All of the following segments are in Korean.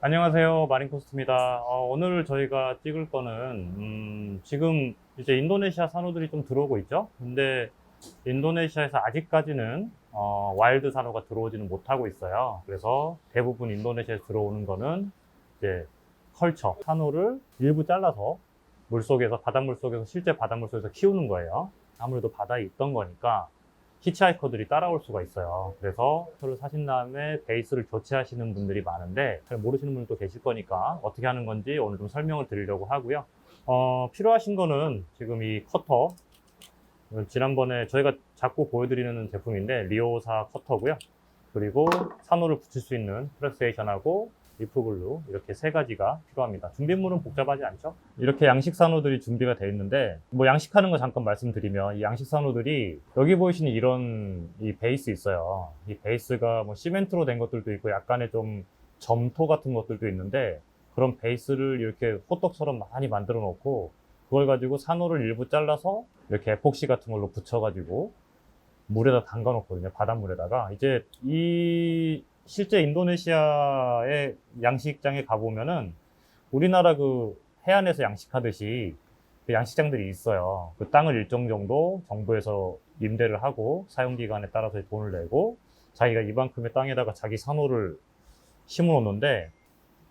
안녕하세요. 마린코스트입니다. 어, 오늘 저희가 찍을 거는, 음, 지금 이제 인도네시아 산호들이 좀 들어오고 있죠? 근데 인도네시아에서 아직까지는, 어, 와일드 산호가 들어오지는 못하고 있어요. 그래서 대부분 인도네시아에 들어오는 거는 이제 컬처, 산호를 일부 잘라서 물속에서, 바닷물 속에서, 실제 바닷물 속에서 키우는 거예요. 아무래도 바다에 있던 거니까 히치하이커들이 따라올 수가 있어요. 그래서 표를 사신 다음에 베이스를 교체하시는 분들이 많은데 잘 모르시는 분들도 계실 거니까 어떻게 하는 건지 오늘 좀 설명을 드리려고 하고요. 어, 필요하신 거는 지금 이 커터 지난번에 저희가 자꾸 보여드리는 제품인데 리오사 커터고요. 그리고 산호를 붙일 수 있는 프레스에이션하고 리프글루 이렇게 세 가지가 필요합니다. 준비물은 복잡하지 않죠? 이렇게 양식 산호들이 준비가 되어 있는데 뭐 양식하는 거 잠깐 말씀드리면 이 양식 산호들이 여기 보이시는 이런 이 베이스 있어요. 이 베이스가 뭐 시멘트로 된 것들도 있고 약간의 좀 점토 같은 것들도 있는데 그런 베이스를 이렇게 호떡처럼 많이 만들어 놓고 그걸 가지고 산호를 일부 잘라서 이렇게 에폭시 같은 걸로 붙여가지고 물에다 담가 놓거든요. 바닷물에다가. 이제 이 실제 인도네시아의 양식장에 가보면은 우리나라 그 해안에서 양식하듯이 그 양식장들이 있어요. 그 땅을 일정 정도 정부에서 임대를 하고 사용기간에 따라서 돈을 내고 자기가 이만큼의 땅에다가 자기 산호를 심어 놓는데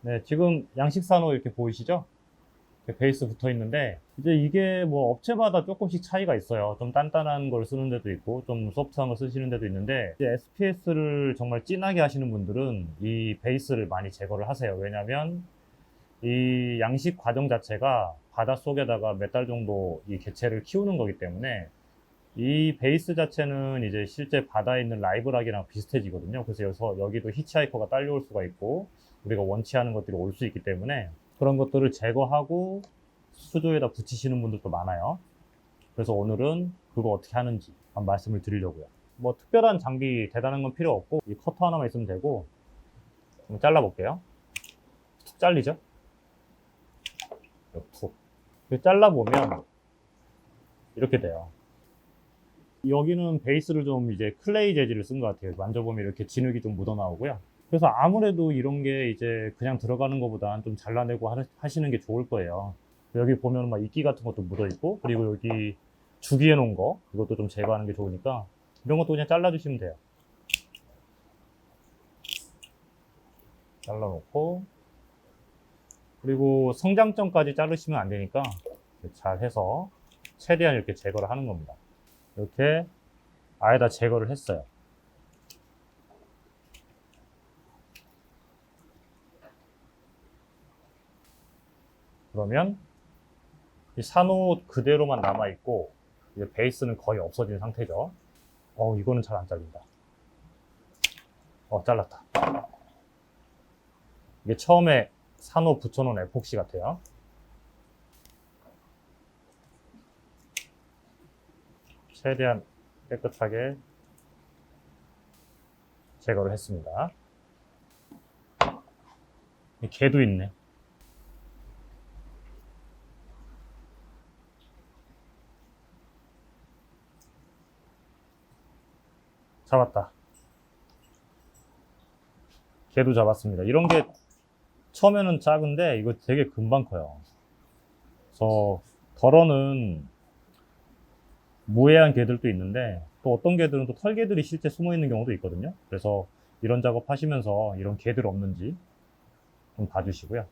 네, 지금 양식 산호 이렇게 보이시죠? 이렇게 베이스 붙어 있는데 이제 이게 뭐 업체마다 조금씩 차이가 있어요. 좀 단단한 걸 쓰는 데도 있고 좀 소프트한 걸 쓰시는 데도 있는데 이제 SPS를 정말 진하게 하시는 분들은 이 베이스를 많이 제거를 하세요. 왜냐하면 이 양식 과정 자체가 바닷속에다가 몇 달 정도 이 개체를 키우는 거기 때문에 이 베이스 자체는 이제 실제 바다에 있는 라이브락이랑 비슷해지거든요. 그래서 여기서 여기도 히치하이커가 딸려올 수가 있고 우리가 원치 않은 것들이 올 수 있기 때문에 그런 것들을 제거하고 수조에다 붙이시는 분들도 많아요. 그래서 오늘은 그거 어떻게 하는지 한번 말씀을 드리려고요. 뭐 특별한 장비 대단한 건 필요 없고 이 커터 하나만 있으면 되고 한번 잘라 볼게요. 툭 잘리죠? 툭. 이렇게 잘라 보면 이렇게 돼요. 여기는 베이스를 좀 이제 클레이 재질을 쓴 것 같아요. 만져보면 이렇게 진흙이 좀 묻어 나오고요. 그래서 아무래도 이런 게 이제 그냥 들어가는 것보다는 좀 잘라내고 하- 하시는 게 좋을 거예요. 여기 보면 막 이끼 같은 것도 묻어 있고, 그리고 여기 주기해 놓은 거, 그것도 좀 제거하는 게 좋으니까, 이런 것도 그냥 잘라주시면 돼요. 잘라놓고, 그리고 성장점까지 자르시면 안 되니까, 잘 해서, 최대한 이렇게 제거를 하는 겁니다. 이렇게 아예 다 제거를 했어요. 그러면 이 산호 그대로만 남아 있고 이제 베이스는 거의 없어진 상태죠. 어 이거는 잘 안 잘린다. 어 잘랐다. 이게 처음에 산호 붙여놓은 에폭시 같아요. 최대한 깨끗하게 제거를 했습니다. 이 개도 있네. 잡았다. 개도 잡았습니다. 이런 게 처음에는 작은데 이거 되게 금방 커요. 그래서 덜어는 무해한 개들도 있는데 또 어떤 개들은 또 털개들이 실제 숨어 있는 경우도 있거든요. 그래서 이런 작업 하시면서 이런 개들 없는지 좀 봐주시고요.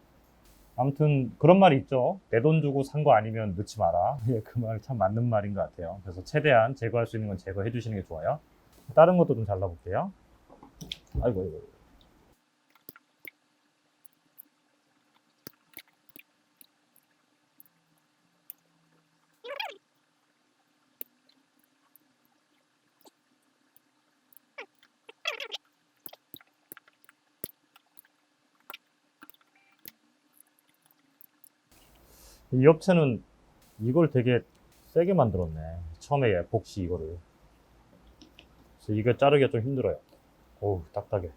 아무튼 그런 말이 있죠. 내 돈 주고 산 거 아니면 넣지 마라. 예, 그 말 참 맞는 말인 것 같아요. 그래서 최대한 제거할 수 있는 건 제거해 주시는 게 좋아요. 다른 것도 좀 잘라볼게요. 아이고, 아이고. 이 업체는 이걸 되게 세게 만들었네. 처음에 에폭시 이거를. 그래서 이거 자르기가 좀 힘들어요. 오우, 딱딱해.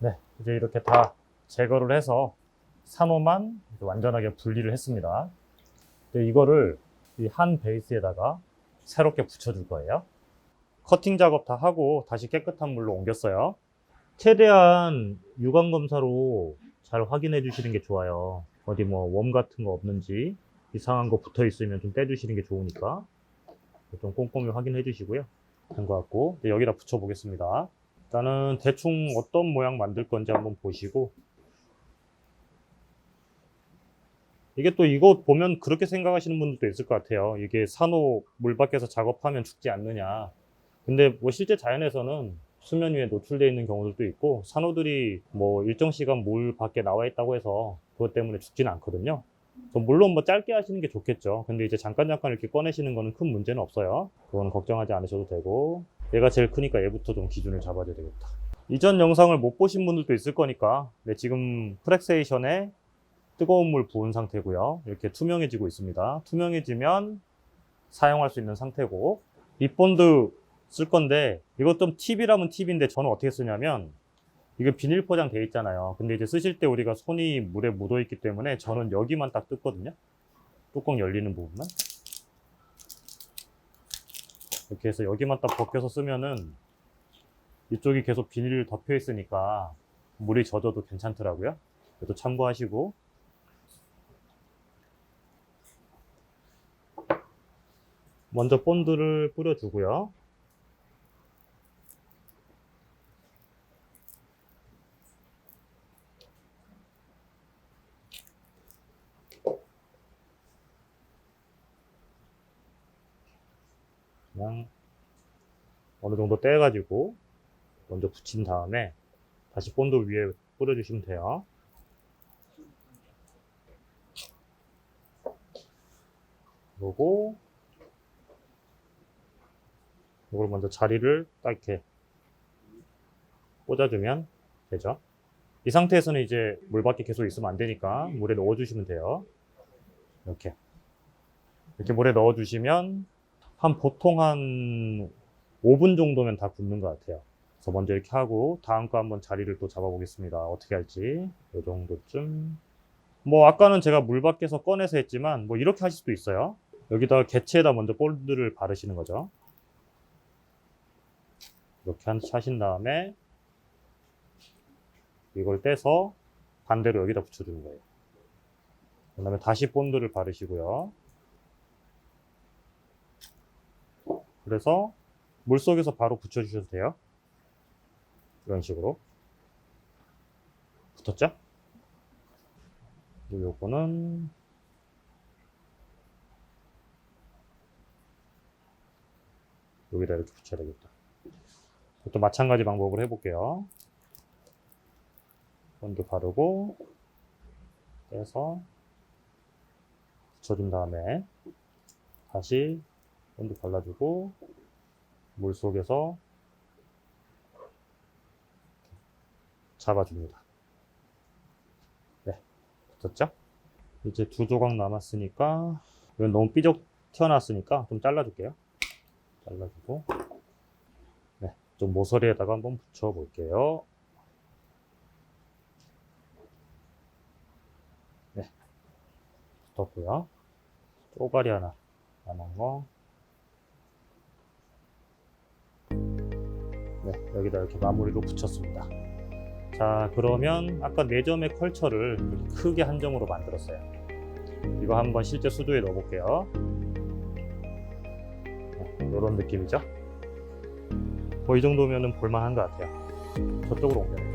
네, 이제 이렇게 다 제거를 해서 산호만 완전하게 분리를 했습니다. 이거를 이 한 베이스에다가 새롭게 붙여줄 거예요. 커팅 작업 다 하고 다시 깨끗한 물로 옮겼어요. 최대한 유광 검사로 잘 확인해 주시는 게 좋아요. 어디 뭐 웜 같은 거 없는지 이상한 거 붙어 있으면 좀 떼주시는 게 좋으니까 좀 꼼꼼히 확인해 주시고요. 된 것 같고 여기다 붙여 보겠습니다. 일단은 대충 어떤 모양 만들 건지 한번 보시고 이게 또 이거 보면 그렇게 생각하시는 분들도 있을 것 같아요. 이게 산호 물 밖에서 작업하면 죽지 않느냐. 근데 뭐 실제 자연에서는 수면 위에 노출되어 있는 경우들도 있고 산호들이 뭐 일정 시간 물 밖에 나와 있다고 해서 그것 때문에 죽지는 않거든요. 물론 뭐 짧게 하시는 게 좋겠죠. 근데 이제 잠깐 잠깐 이렇게 꺼내시는 거는 큰 문제는 없어요. 그거는 걱정하지 않으셔도 되고 얘가 제일 크니까 얘부터 좀 기준을 잡아줘야 되겠다. 이전 영상을 못 보신 분들도 있을 거니까 네, 지금 프렉세이션에 뜨거운 물 부은 상태고요. 이렇게 투명해지고 있습니다. 투명해지면 사용할 수 있는 상태고 립본드 쓸 건데 이것 좀 팁이라면 팁인데 저는 어떻게 쓰냐면 이거 비닐 포장 돼 있잖아요. 근데 이제 쓰실 때 우리가 손이 물에 묻어 있기 때문에 저는 여기만 딱 뜯거든요. 뚜껑 열리는 부분만 이렇게 해서 여기만 딱 벗겨서 쓰면은 이쪽이 계속 비닐 덮여 있으니까 물이 젖어도 괜찮더라고요. 그래도 참고하시고 먼저 본드를 뿌려주고요. 그냥 어느 정도 떼가지고 먼저 붙인 다음에 다시 본드 위에 뿌려주시면 돼요. 그리고 이걸 먼저 자리를 딱 이렇게 꽂아주면 되죠. 이 상태에서는 이제 물 밖에 계속 있으면 안 되니까 물에 넣어주시면 돼요. 이렇게. 이렇게 물에 넣어주시면 한 보통 한 5분 정도면 다 굳는 것 같아요. 그래서 먼저 이렇게 하고 다음 거 한번 자리를 또 잡아보겠습니다. 어떻게 할지. 이 정도쯤. 뭐 아까는 제가 물 밖에서 꺼내서 했지만 뭐 이렇게 하실 수도 있어요. 여기다가 개체에다 먼저 볼드를 바르시는 거죠. 이렇게 한- 하신 다음에 이걸 떼서 반대로 여기다 붙여주는 거예요. 그 다음에 다시 본드를 바르시고요. 그래서 물 속에서 바로 붙여주셔도 돼요. 이런 식으로. 붙었죠? 그리고 요거는 여기다 이렇게 붙여야 되겠다. 또 마찬가지 방법을 해볼게요. 본드 바르고 떼서 붙여준 다음에 다시 본드 발라주고 물 속에서 잡아줍니다. 네, 붙었죠? 이제 두 조각 남았으니까 이건 너무 삐적 튀어나왔으니까 좀 잘라줄게요. 잘라주고 네, 좀 모서리에다가 한번 붙여 볼게요. 네, 붙었고요. 쪼가리 하나 남은 거. 네, 여기다 이렇게 마무리로 붙였습니다. 자, 그러면 아까 4점의 컬처를 이렇게 크게 한 점으로 만들었어요. 이거 한번 실제 수조에 넣어볼게요. 이런 느낌이죠. 뭐 이 정도면은 볼만한 것 같아요. 저쪽으로 옮겨요.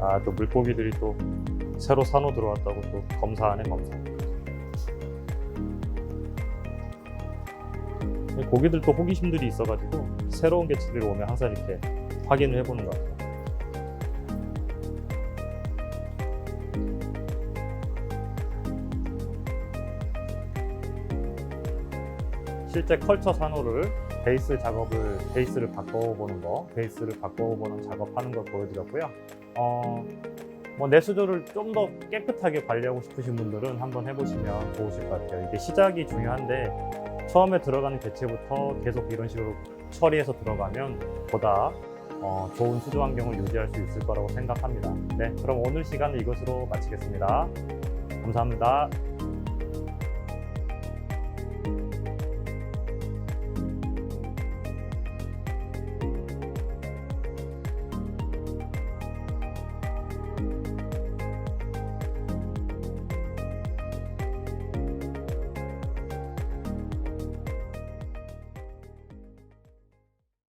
아, 또 물고기들이 또 새로 산호 들어왔다고 또 검사하네, 검사. 고기들도 호기심들이 있어가지고 새로운 개체들이 오면 항상 이렇게 확인을 해보는 것 같아요. 실제 컬처 산호를 베이스 작업을 베이스를 바꿔보는 거, 베이스를 바꿔보는 작업하는 걸 보여드렸고요. 어, 뭐 내수조를 좀 더 깨끗하게 관리하고 싶으신 분들은 한번 해보시면 좋으실 것 같아요. 이게 시작이 중요한데 처음에 들어가는 개체부터 계속 이런 식으로 처리해서 들어가면 보다 어, 좋은 수조 환경을 유지할 수 있을 거라고 생각합니다. 네, 그럼 오늘 시간은 이것으로 마치겠습니다. 감사합니다.